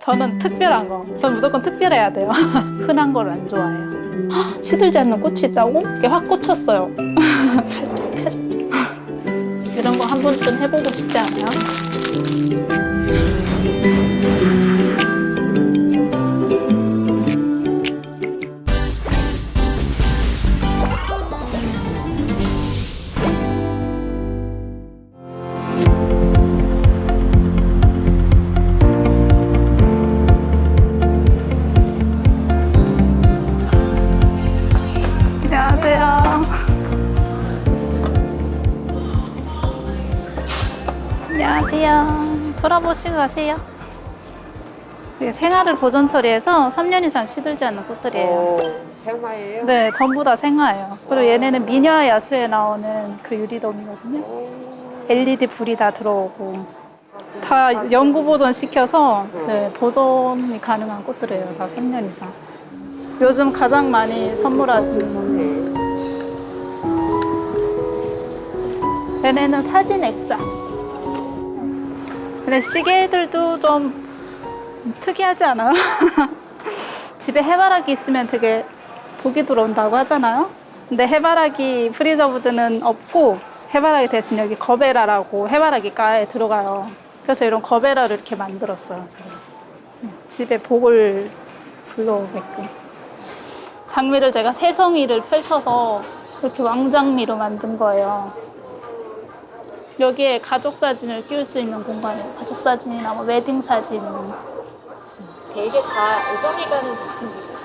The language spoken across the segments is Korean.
저는 특별한 거. 저는 무조건 특별해야 돼요. 흔한 걸 안 좋아해요. 헉, 시들지 않는 꽃이 있다고? 이게 확 꽂혔어요. 이런 거 한 번쯤 해보고 싶지 않아요? 돌아보시고 가세요. 이게 생화를 보존 처리해서 3년 이상 시들지 않는 꽃들이에요. 오, 생화예요? 네, 전부 다 생화예요. 그리고 얘네는 미녀 야수에 나오는 그 유리돔이거든요. LED 불이 다 들어오고 다 영구 보존 시켜서 네, 보존이 가능한 꽃들이에요. 다 3년 이상. 요즘 가장 많이 선물하시는 얘네는 사진 액자. 근데 시계들도 좀 특이하지 않아요? 집에 해바라기 있으면 되게 복이 들어온다고 하잖아요. 근데 해바라기 프리저브드는 없고 해바라기 대신 여기 거베라라고 해바라기가에 들어가요. 그래서 이런 거베라를 이렇게 만들었어요. 제가. 집에 복을 불러오게끔. 장미를 제가 새송이를 펼쳐서 이렇게 왕장미로 만든 거예요. 여기에 가족 사진을 끼울 수 있는 공간이에요. 가족 사진이나 뭐 웨딩 사진. 되게 다 애정이 가는 작품들이에요.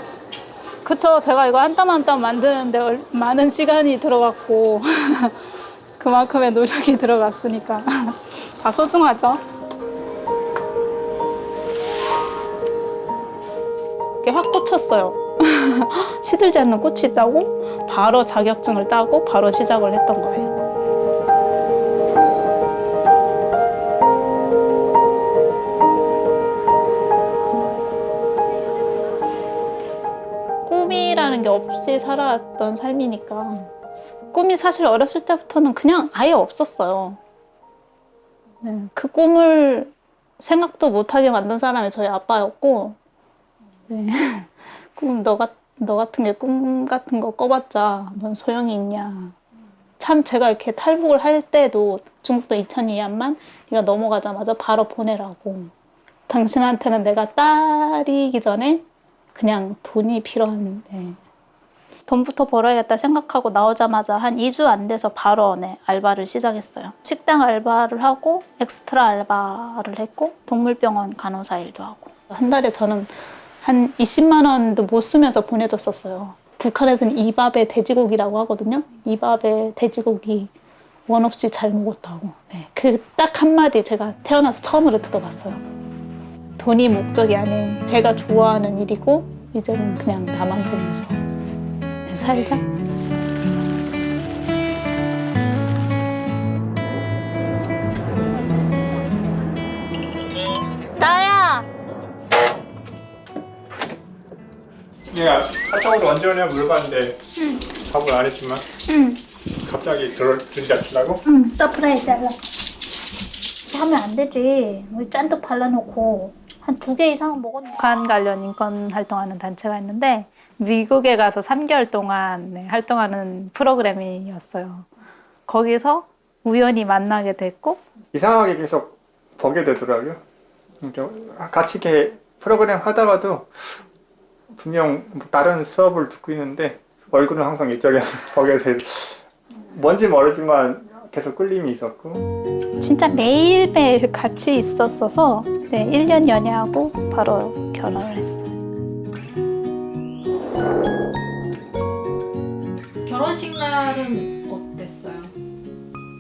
그쵸. 제가 이거 한 땀 한 땀 만드는데 얼- 많은 시간이 들어갔고, 그만큼의 노력이 들어갔으니까. 다 소중하죠. 이게 확 꽂혔어요. 시들지 않는 꽃이 있다고 바로 자격증을 따고 바로 시작을 했던 거예요. 게 없이 살아왔던 삶이니까 꿈이 사실 어렸을 때부터는 그냥 아예 없었어요. 네, 그 꿈을 생각도 못하게 만든 사람이 저희 아빠였고 네. 꿈, 너, 같, 너 같은 게 꿈 같은 거 꿔봤자 뭔 소용이 있냐. 참 제가 이렇게 탈북을 할 때도 중국도 2,000위안만 네가 넘어가자마자 바로 보내라고. 당신한테는 내가 딸이기 전에 그냥 돈이 필요한 네. 돈부터 벌어야겠다 생각하고 나오자마자 한 2주 안 돼서 바로 네, 알바를 시작했어요. 식당 알바를 하고 엑스트라 알바를 했고 동물병원 간호사 일도 하고 한 달에 저는 한 20만 원도 못 쓰면서 보내줬었어요. 북한에서는 이밥에 돼지고기라고 하거든요. 이밥에 돼지고기 원 없이 잘 먹었다고. 네. 그 딱 한마디 제가 태어나서 처음으로 들어봤어요. 돈이 목적이 아닌 제가 좋아하는 일이고 이제는 그냥 나만 보면서 네, 살자. 나야. 얘가 카톡으로 언제 오냐 물어봤는데 답을 안 했지만 응, 갑자기 들, 들이닥치라고? 응, 서프라이즈 하려고. 하면 안 되지. 우리 짠득 발라놓고 한 두 개 이상은 먹었는데. 북한 관련 인권 활동하는 단체가 있는데 미국에 가서 3개월 동안 네, 활동하는 프로그램이었어요. 거기서 우연히 만나게 됐고 이상하게 계속 보게 되더라고요. 그러니까 같이 이렇게 프로그램 하다가도 분명 뭐 다른 수업을 듣고 있는데 얼굴은 항상 이쪽에 보게 돼. 뭔지 모르지만 계속 끌림이 있었고 진짜 매일매일 같이 있었어서 네, 1년 연애하고 바로 결혼을 했어요. 결혼식 날은 어땠어요?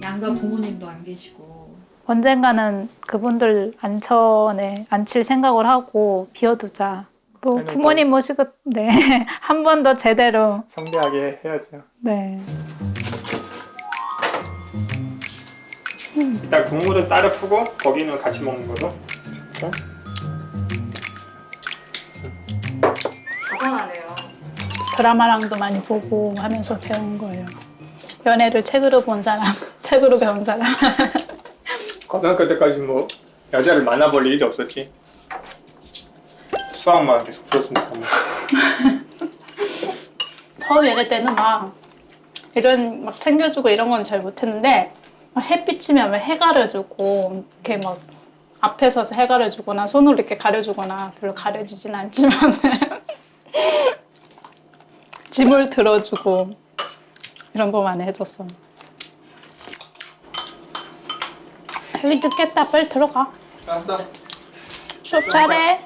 양가 부모님도 안 계시고 언젠가는 그분들 안천에 앉힐 생각을 하고 비워두자. 뭐 그러니까. 부모님 모시고 네 한 번 더 제대로 성대하게 해야죠. 네 일단 국물은 따로 푸고 고기는 같이 먹는 거죠. 다양하 드라마랑도 많이 보고 하면서 배운 거예요. 연애를 책으로 본 사람, 책으로 배운 사람. 고등학교 때까지 뭐 여자를 만나볼 일이 없었지. 수학만 계속 들었으니까 뭐. 처음 예를 때는 막 이런 막 챙겨주고 이런 건 잘 못했는데 막 햇빛이면 왜 해 가려주고 이렇게 막 앞에 서서 해 가려주거나 손으로 이렇게 가려주거나 별로 가려지진 않지만 짐을 들어주고 이런 거 많이 해줬어. 여기 늦겠다 빨리 들어가. 알았어. 수업 잘해.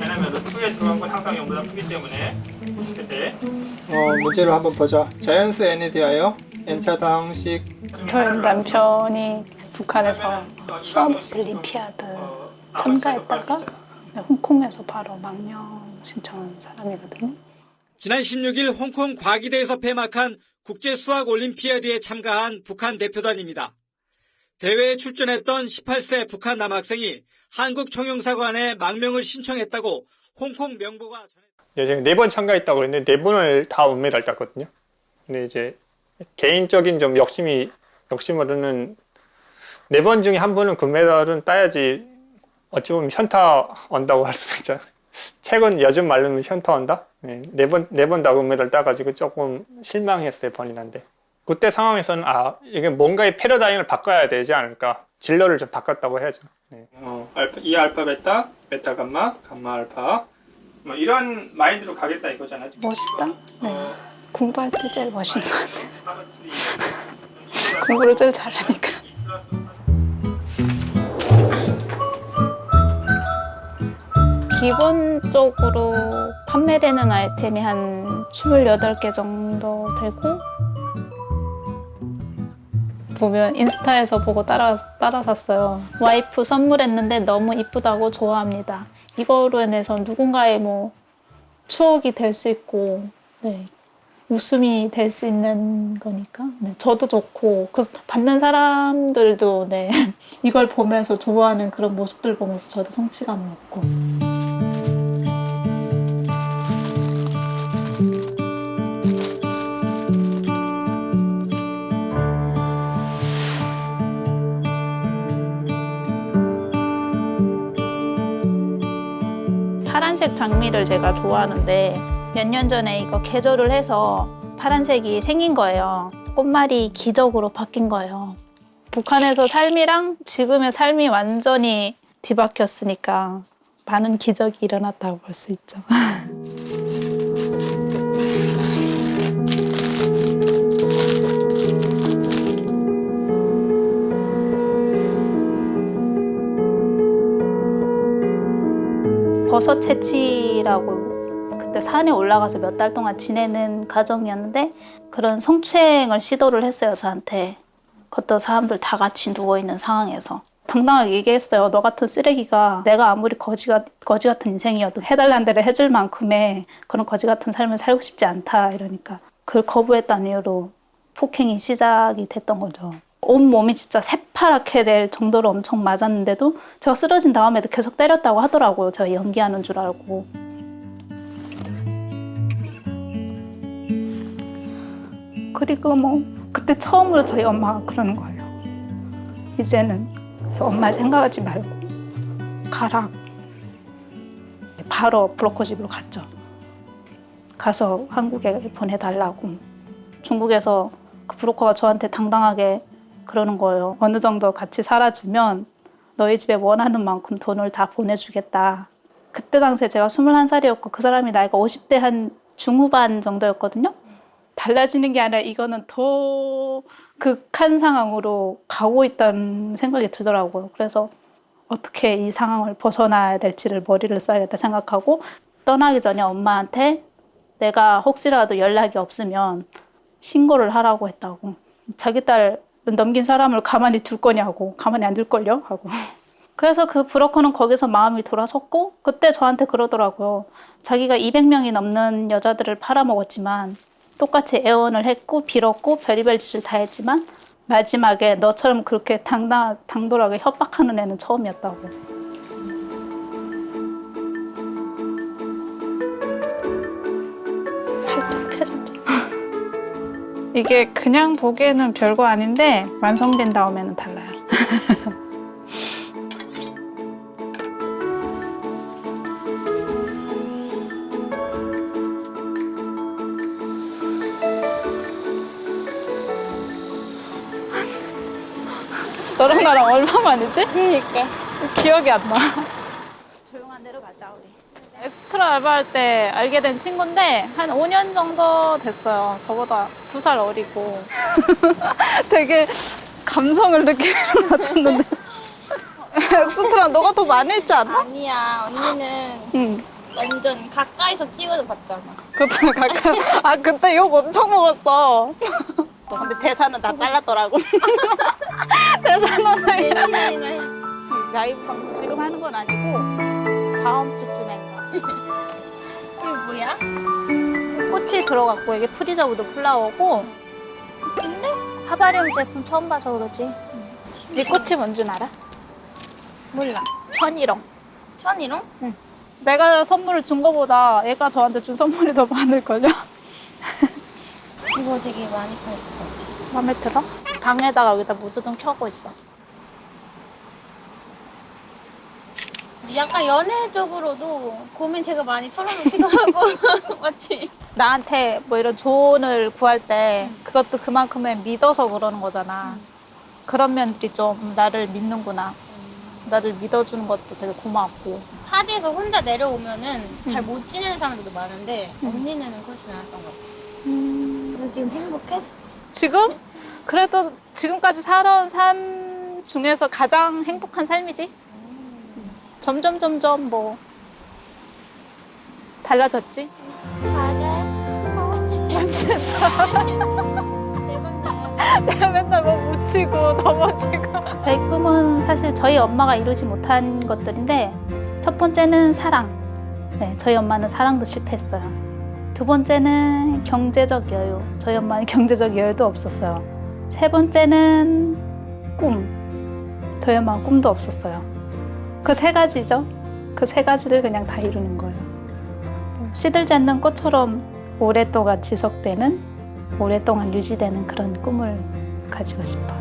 왜냐면 크게 들어간 건 항상 0보다 크기 때문에 그때 어, 문제를 한번 보자. 자연수 n에 대하여 n차다 항식 저희 남편이 북한에서 수업 올림피아드 참가했다가 홍콩에서 바로 망명 신청한 사람이거든요. 지난 16일 홍콩 과기대에서 폐막한 국제 수학 올림피아드에 참가한 북한 대표단입니다. 대회에 출전했던 18세 북한 남학생이 한국 총영사관에 망명을 신청했다고 홍콩 명보가 전했습니다. 이제 네번 참가했다고 했는데 네 번을 다 은메달 땄거든요. 근데 이제 개인적인 좀 욕심이 욕심으로는 네 번 중에 한 번은 금메달은 따야지 어찌 보면 현타 온다고 할 수 있죠. 최근 요즘 말로는 현타 온다. 네번 네번 다 금메달 따가지고 조금 실망했어요 본인한테. 그때 상황에서는 아 이게 뭔가의 패러다임을 바꿔야 되지 않을까. 진로를 좀 바꿨다고 해야죠. 네. 어, 알파, 이 알파 베타, 베타 감마, 감마 알파. 뭐 이런 마인드로 가겠다 이거잖아. 멋있다. 네. 어, 공부할 때 제일 멋있는 것 같아요. 공부를 제일 잘하니까. 기본적으로 판매되는 아이템이 한 28개 정도 되고 보면 인스타에서 보고 따라, 따라 샀어요. 와이프 선물했는데 너무 이쁘다고 좋아합니다. 이거로 인해서 누군가의 뭐 추억이 될 수 있고 네, 웃음이 될 수 있는 거니까 네, 저도 좋고 그 받는 사람들도 네, 이걸 보면서 좋아하는 그런 모습들 보면서 저도 성취감을 얻고 파란색 장미를 제가 좋아하는데 몇 년 전에 이거 개조를 해서 파란색이 생긴 거예요. 꽃말이 기적으로 바뀐 거예요. 북한에서 삶이랑 지금의 삶이 완전히 뒤바뀌었으니까 많은 기적이 일어났다고 볼 수 있죠. 버섯 채취라고 그때 산에 올라가서 몇 달 동안 지내는 과정이었는데 그런 성추행을 시도를 했어요 저한테. 그것도 사람들 다 같이 누워있는 상황에서. 당당하게 얘기했어요 너 같은 쓰레기가 내가 아무리 거지, 같, 거지 같은 인생이어도 해달라는 대로 해줄 만큼의 그런 거지 같은 삶을 살고 싶지 않다. 이러니까 그걸 거부했다는 이유로 폭행이 시작이 됐던 거죠 온 몸이 진짜 새파랗게 될 정도로 엄청 맞았는데도 제가 쓰러진 다음에도 계속 때렸다고 하더라고요. 제가 연기하는 줄 알고. 그리고 뭐 그때 처음으로 저희 엄마가 그러는 거예요. 이제는 엄마 생각하지 말고 가라. 바로 브로커 집으로 갔죠. 가서 한국에 보내달라고. 중국에서 그 브로커가 저한테 당당하게 그러는 거예요. 어느 정도 같이 살아주면 너희 집에 원하는 만큼 돈을 다 보내주겠다. 그때 당시에 제가 21살이었고 그 사람이 나이가 50대 한 중후반 정도였거든요. 달라지는 게 아니라 이거는 더 극한 상황으로 가고 있다는 생각이 들더라고요. 그래서 어떻게 이 상황을 벗어나야 될지를 머리를 써야겠다 생각하고 떠나기 전에 엄마한테 내가 혹시라도 연락이 없으면 신고를 하라고 했다고. 자기 딸 넘긴 사람을 가만히 둘 거냐고 가만히 안 둘걸요? 하고. 그래서 그 브로커는 거기서 마음이 돌아섰고 그때 저한테 그러더라고요. 자기가 200명이 넘는 여자들을 팔아먹었지만 똑같이 애원을 했고 빌었고 별의별 짓을 다 했지만 마지막에 너처럼 그렇게 당당, 당돌하게 협박하는 애는 처음이었다고 이게 그냥 보기에는 별거 아닌데 완성된 다음에는 달라요. 너랑 나랑 얼마 만이지? 그러니까 기억이 안 나. 조용한 데로 가자 우리. 엑스트라 알바할 때 알게 된 친구인데 한 5년 정도 됐어요. 저보다 두 살 어리고 되게 감성을 느끼는 것 같았는데 엑스트라 너가 더 많이 했지 않나? 아니야 언니는 응. 완전 가까이서 찍어도 봤잖아 그때 가끔 아 그때 욕 엄청 먹었어. 근데 대사는 다 잘랐더라고. 대사는 다 예신이네 라이브 방송 지금 하는 건 아니고 다음 주쯤인가. 이거 뭐야? 꽃이 들어갔고 이게 프리저 우드 플라워고 근데 하바리움 제품 처음 봐서 그러지. 이 꽃이 뭔지 알아? 몰라 천일홍. 천이롱? 내가 선물을 준 거보다 얘가 저한테 준 선물이 더 많을걸요? 이거 되게 많이 팔것 같아 마음에 들어? 방에다가 여기다 무드등 켜고 있어. 약간 연애적으로도 고민 제가 많이 털어놓기도 하고 맞지? 나한테 뭐 이런 조언을 구할 때 그것도 그만큼의 믿어서 그러는 거잖아. 그런 면들이 좀 나를 믿는구나. 나를 믿어주는 것도 되게 고맙고. 타지에서 혼자 내려오면은 잘 음. 못 지내는 사람들도 많은데 음. 언니는 그렇진 않았던 것 같아 그래서 지금 행복해? 지금? 그래도 지금까지 살아온 삶 중에서 가장 행복한 삶이지? 점점 점점 뭐 달라졌지? 잘해. 진짜. 대박 나야. 제가 맨날 뭐 묻히고 넘어지고. 저희 꿈은 사실 저희 엄마가 이루지 못한 것들인데 첫 번째는 사랑. 네, 저희 엄마는 사랑도 실패했어요. 두 번째는 경제적 여유. 저희 엄마는 경제적 여유도 없었어요. 세 번째는 꿈. 저희 엄마는 꿈도 없었어요 그 세 가지죠 그 세 가지를 그냥 다 이루는 거예요 시들지 않는 꽃처럼 오랫동안 지속되는 오랫동안 유지되는 그런 꿈을 가지고 싶어.